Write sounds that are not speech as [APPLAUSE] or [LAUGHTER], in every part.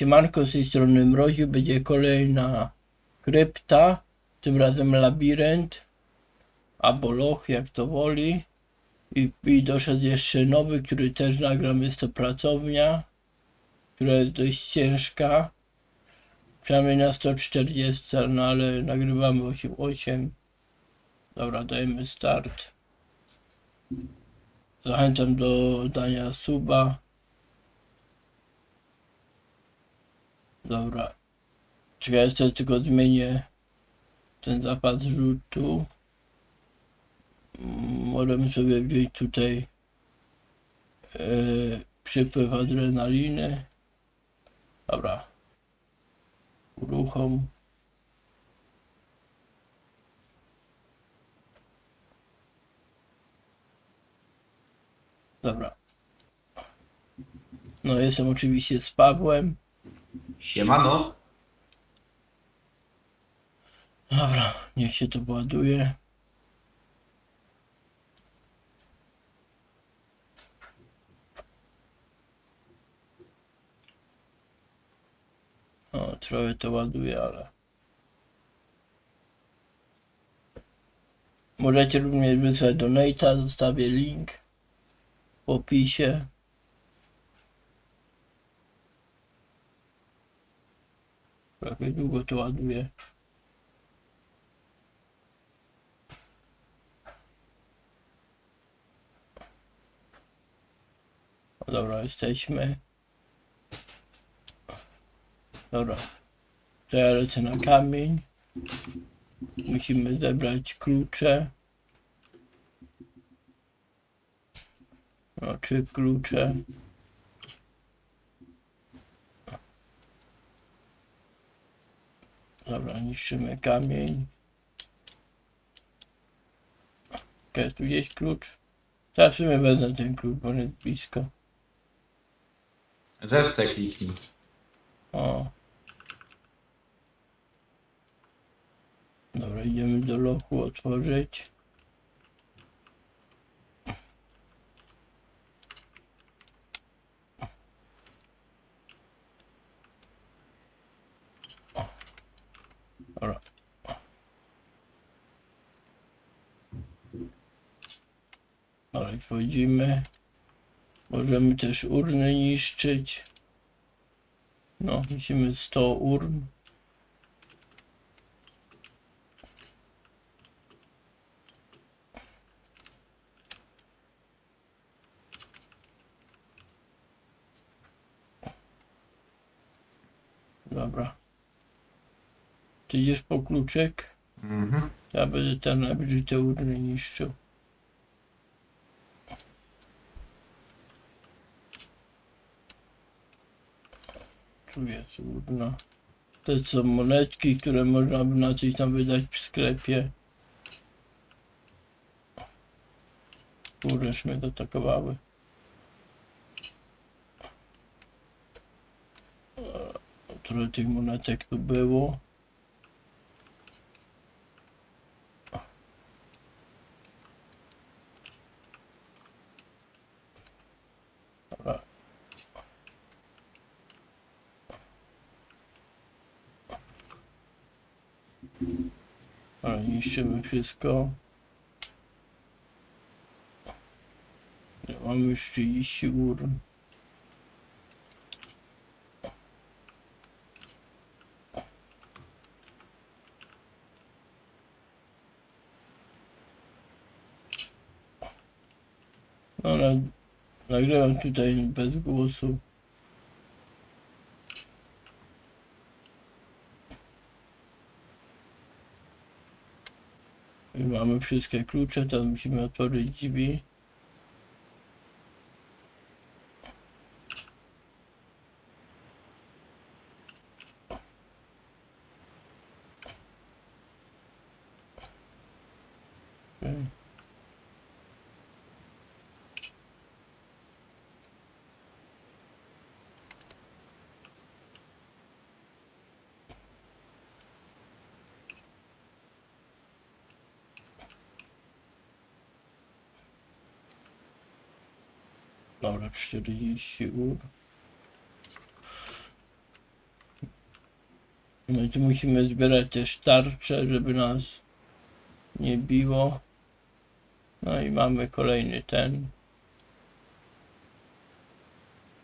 Siemanko, z tej strony Mroziu, będzie kolejna krypta, tym razem labirynt, albo loch, jak to woli. I, I doszedł jeszcze nowy, który też nagram, jest to pracownia, która jest dość ciężka, przynajmniej na 140, no ale nagrywamy 8.8. Dobra, dajemy start. Zachęcam do dania suba. Dobra. Czekaj, jeszcze tylko zmienię ten zapad rzutu. Możemy sobie wziąć tutaj e, przypływ adrenaliny. Dobra. Uruchom. Dobra. No jestem oczywiście z Pawłem. Siemano. Dobra, niech się to ładuje. O, trochę to ładuje, ale... Możecie również wysłać donate'a, zostawię link w opisie. Trochę długo to ładuje. No Dobra, jesteśmy. Dobra. To ja lecę na kamień. Musimy zebrać klucze. No, trzy klucze. Dobra, niszczymy kamień. Jest tu gdzieś klucz? Sumie wezmę ten klucz, bo jest blisko. ZC kliknij. O. Dobra, idziemy do lochu otworzyć. Dobra. I wchodzimy. Możemy też urny niszczyć. No, musimy 100 urn. Dobra. Ty idziesz po kluczek? Mhm. Ja będę tam najbliżej te urny niszczył. Tu jest urna. To są monetki, które można by na coś tam wydać w sklepie. Kurde, mnie dotakowały. Trochę tych monetek tu było. Dobra. Ale niszczymy wszystko. Ja mam już 30 urn. No, ale nagrywam tutaj bez głosu. Mamy wszystkie klucze, teraz musimy otworzyć drzwi. Okej. Dobra, 40 ur. My tu musimy zbierać też tarcze, żeby nas nie biło. No i mamy kolejny ten.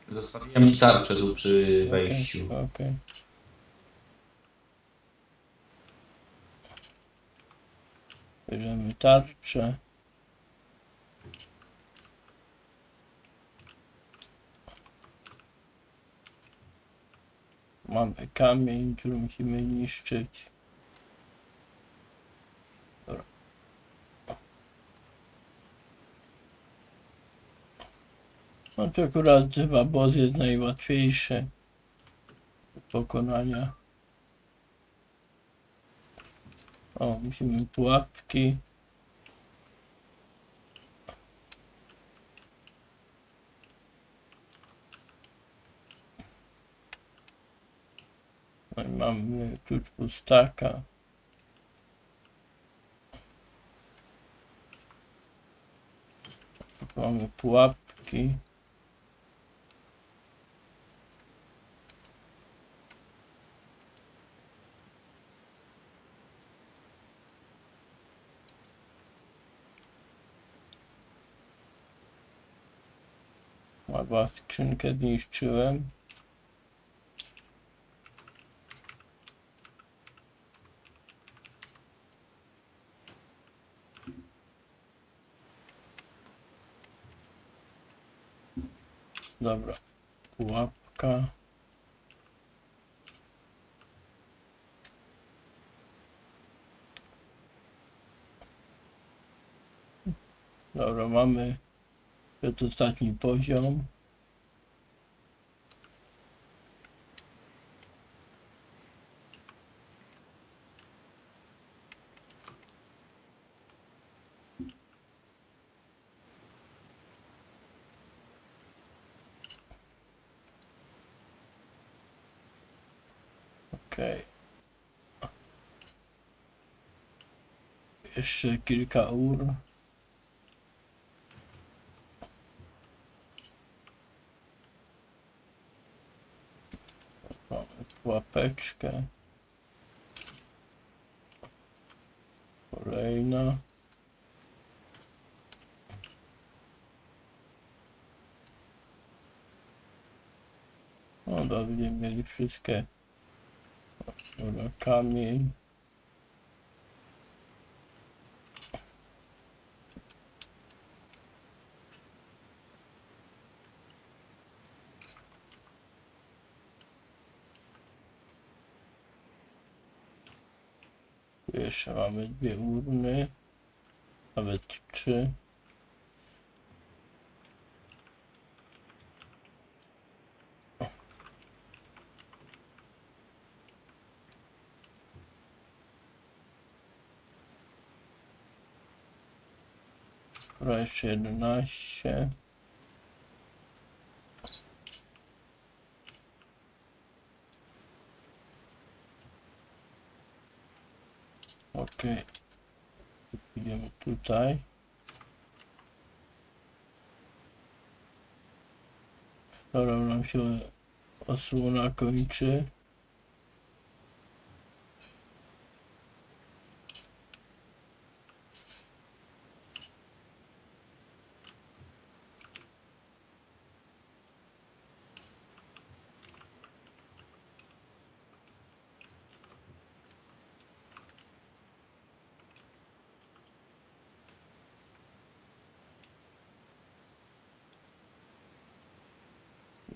Zostawiłem ci tarczę tu przy wejściu. Okej. Bierzemy tarczę. Mamy kamień, który musimy niszczyć. No to akurat chyba boss jest najłatwiejszy do pokonania. O, musimy pułapki. Mamy tu pustaka. Mamy pułapki. Chyba skrzynkę zniszczyłem. Dobra, pułapka. Dobra, mamy przedostatni poziom. Okej. Jeszcze kilka ur. Mamy pułapeczkę. Kolejna. No dobrze, mieli wszystkie. Dobra, kamień. Jeszcze mamy dwie urny. Nawet trzy. Dobra, jeszcze 11. Okej. Idziemy tutaj. Dobra, nam się osłona kończy.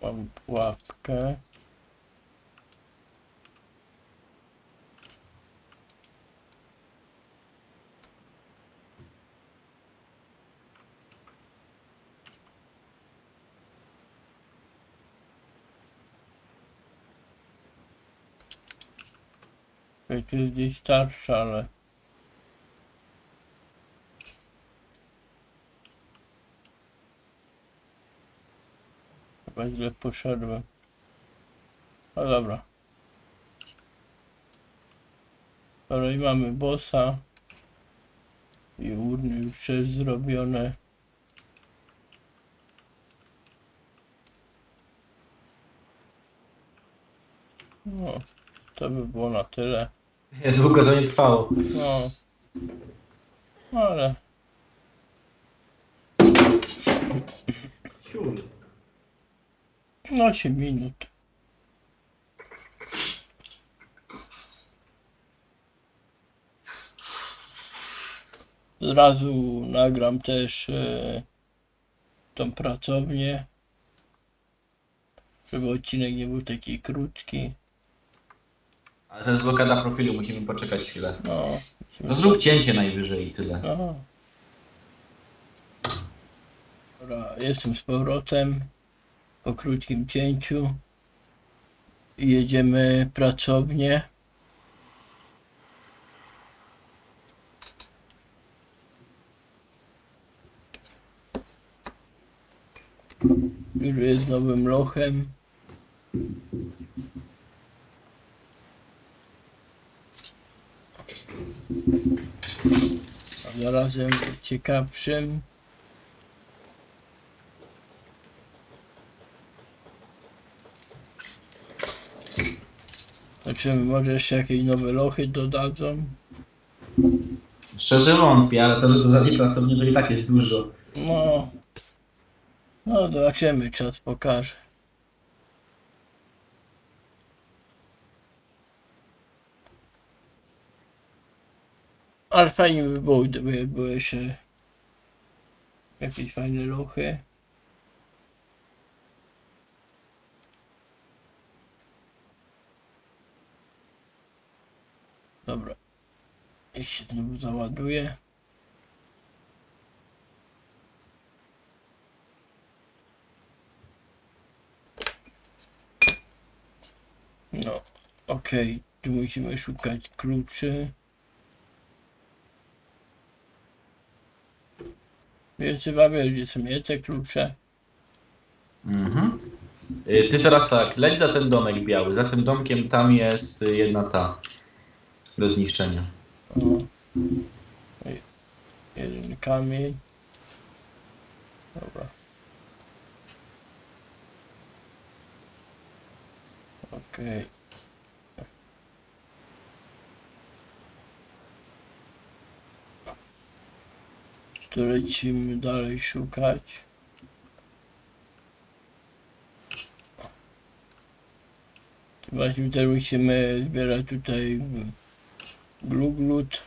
Mam pułapkę. Tu jest gdzieś starsza, ale... Chyba źle poszedłem. No dobra. Dobra i mamy bossa. I urny już jest zrobione. No, To by było na tyle. Nie, [LAUGHS] długo to nie trwało. No. Ale no 8 minut. Zrazu nagram też e, tą pracownię. Żeby odcinek nie był taki krótki. Ale to jest blokada profilu, musimy poczekać chwilę. No. To zrób cięcie najwyżej i tyle. No. Dobra, jestem z powrotem po krótkim cięciu. I Jedziemy pracownię. Już z nowym lochem. Zarazem ciekawszym. Zobaczymy, może jeszcze jakieś nowe lochy dodadzą. Szczerze wątpię, ale to, że dodali to i tak jest dużo. No. No zobaczymy, czas pokaże. Ale fajnie by było, gdyby były jeszcze jakieś fajne lochy. Dobra. I się znowu załaduje. No, okej, tu musimy szukać kluczy. Chyba wiesz, gdzie są te klucze. Mhm. Y, Ty teraz tak, leć za ten domek biały. Za tym domkiem tam jest y, jedna ta. Do zniszczenia. O. Ej, Jeden kamień. Dobra. Okej. To lecimy dalej szukać. Właśnie teraz musimy zbierać tutaj gluglut.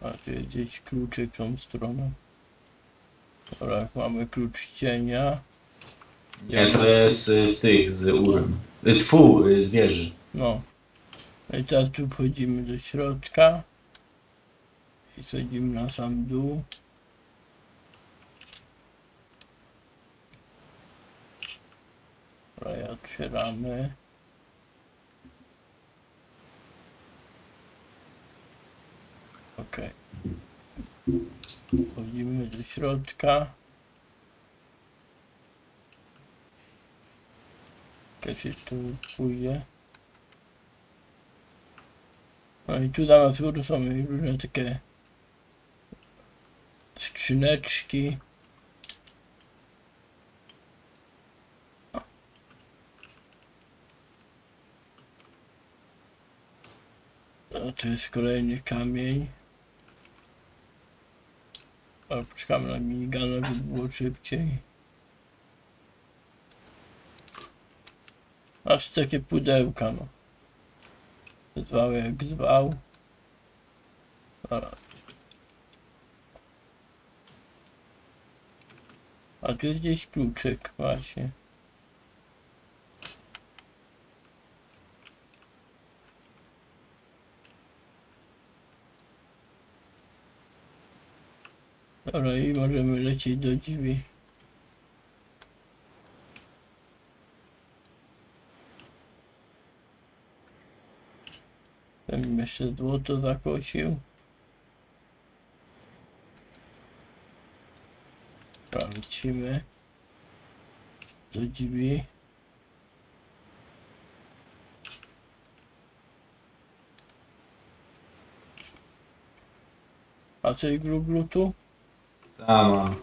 A tu jest gdzieś kluczyk tą stronę. Dobra, mamy klucz cienia. Nie, to jest y, z tych, z urem. Y, Tfu, y, z wieży. No. I teraz tu wchodzimy do środka. I schodzimy na sam dół. Dobra, i otwieramy. Okej. Wchodzimy do środka. Jakaś tu pójdzie. No i tu na nas są różne takie skrzyneczki. A tu jest kolejny kamień. Ale poczekamy na minigana, żeby było szybciej. Aż takie pudełka, no. Zwał jak zwał. A tu jest gdzieś kluczyk właśnie. Dobra i możemy lecieć do drzwi. Ten jeszcze złoto zakosił. Lecimy do drzwi. A coś gluglutu? Tam mam.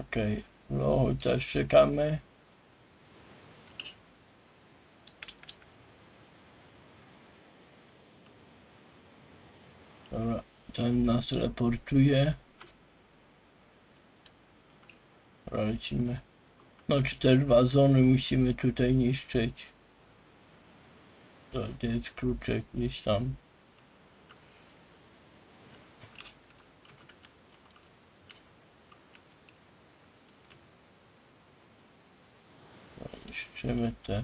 Okej, no też czekamy. Dobra, ten nas reportuje. Dobra, Lecimy. No cztery wazony musimy tutaj niszczyć. To to jest kluczek gdzieś tam. Niszczymy te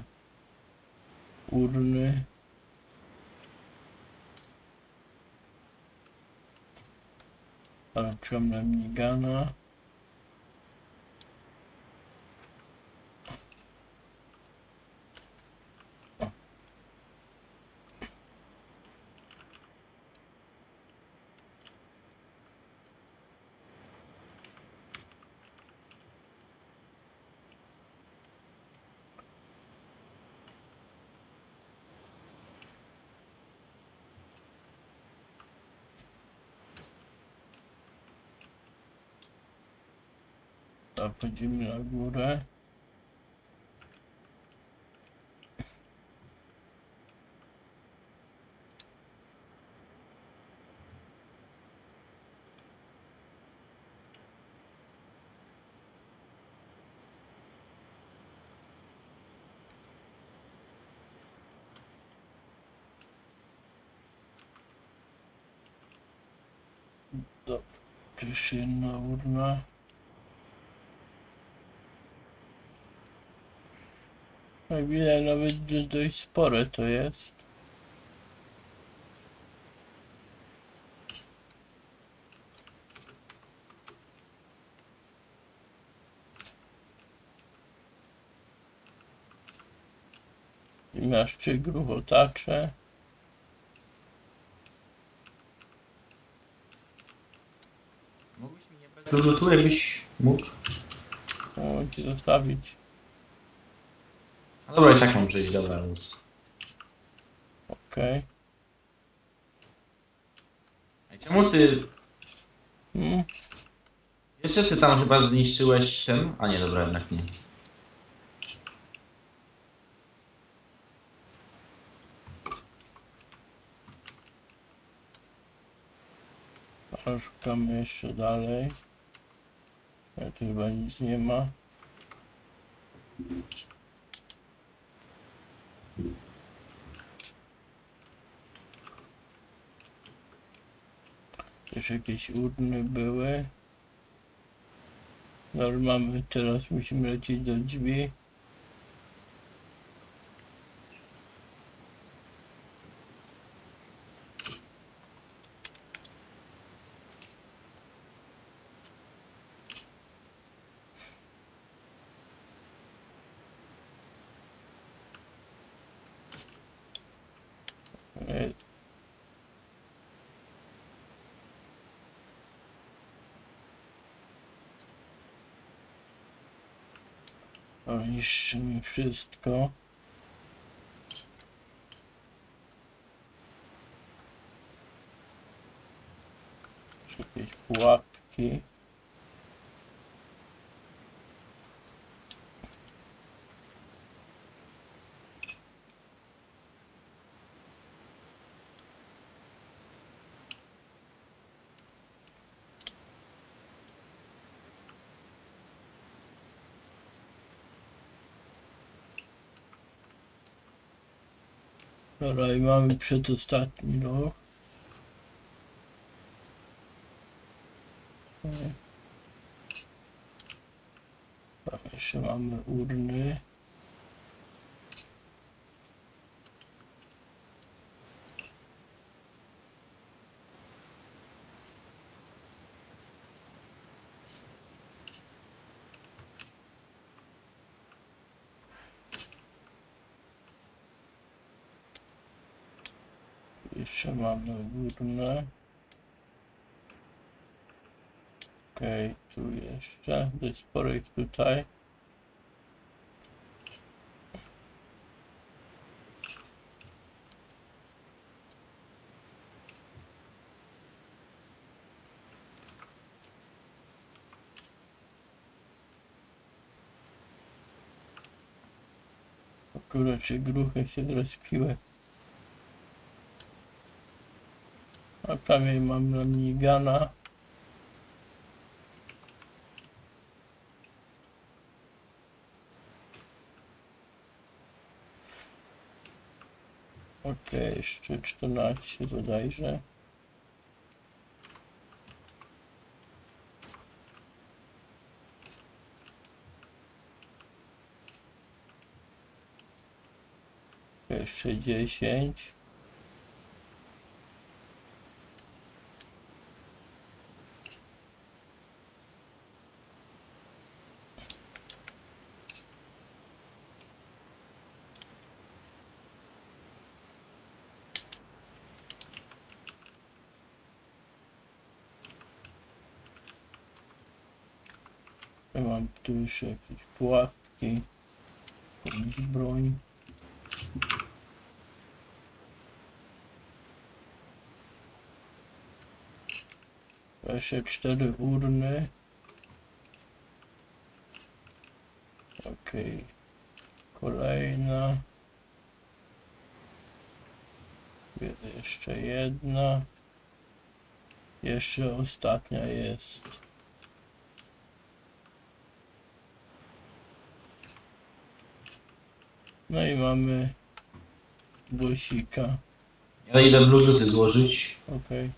подземная гора. Пещерная урна. Tu urna. Jak widać nawet do- dość spore to jest. I. Mógłbyś mi nie brać gluglutu, jakbyś mógł? Mogę ci zostawić. No dobra, i tak mam przejść, dobra, luz. Okej. Ej, Czemu ty... Hmm? Jeszcze ty tam chyba zniszczyłeś ten... A nie, dobra, jednak nie. A szukamy jeszcze dalej. Ja tu chyba nic nie ma. Też jakieś urny były. No mamy, teraz musimy lecieć do drzwi. E, O, niszczymy wszystko. Jakieś pułapki. Dobra, i mamy przedostatni rok. Nie. Tam jeszcze mamy urny. Siema, no górne. Okej, okay, tu jeszcze, to jest tutaj. Akurat się gruchy się rozpiły. Prawie mam na minigana. Okej, jeszcze 14 bodajże. Jeszcze 10. Ja mam tu jeszcze jakieś pułapki, broń. Jeszcze cztery urny. Okej. Kolejna. Je- Jeszcze jedna. Jeszcze ostatnia jest. No i mamy głosika. Ja idę bluetooth złożyć. Okej.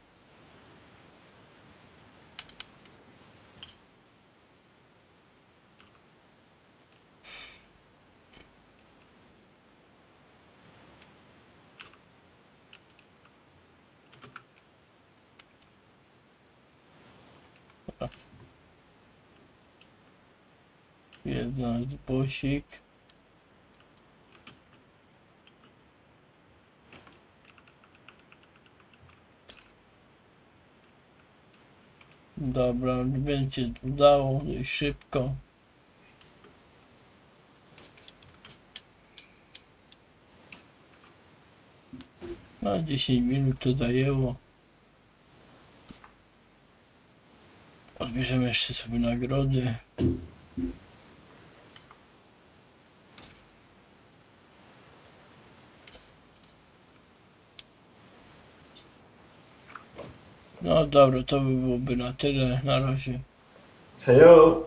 Jedna z Dobra, będzie udało dość szybko. Na 10 minut to zajęło. Odbierzemy jeszcze sobie nagrody. No dobra, to by byłoby na tyle na razie. Hejo!